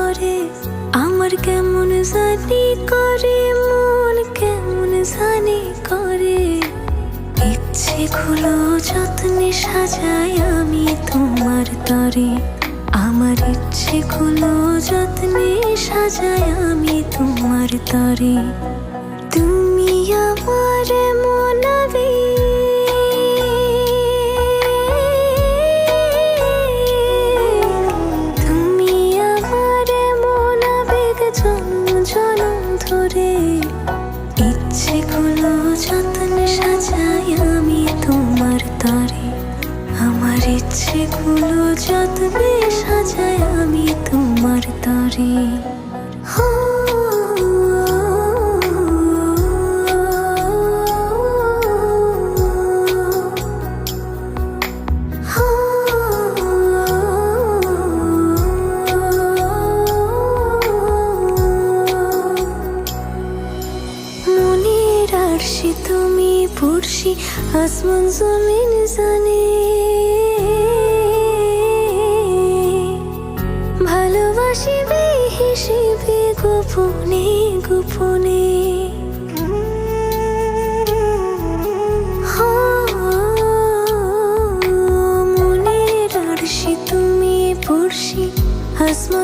করে, আমার কেমন জানি করে, মন কেমন জানি করে। ইচ্ছে খুলো যত্নে সাজাই আমি তোমার তরে। আমার ইচ্ছে খুলো যত্নে সাজাই আমি তোমার তরে। ইচ্ছেগুলো যত্নে সাজাই আমি তোমার তরে। আমার ইচ্ছেগুলো যত্নে সাজাই আমি তোমার তরে। হো আরশি তুমি পড়শি আসমান জমিন জানে। ভালোবাসিবে হিসেবে গোপনে গোপনে। মনের আরশি তুমি পড়শি আসমান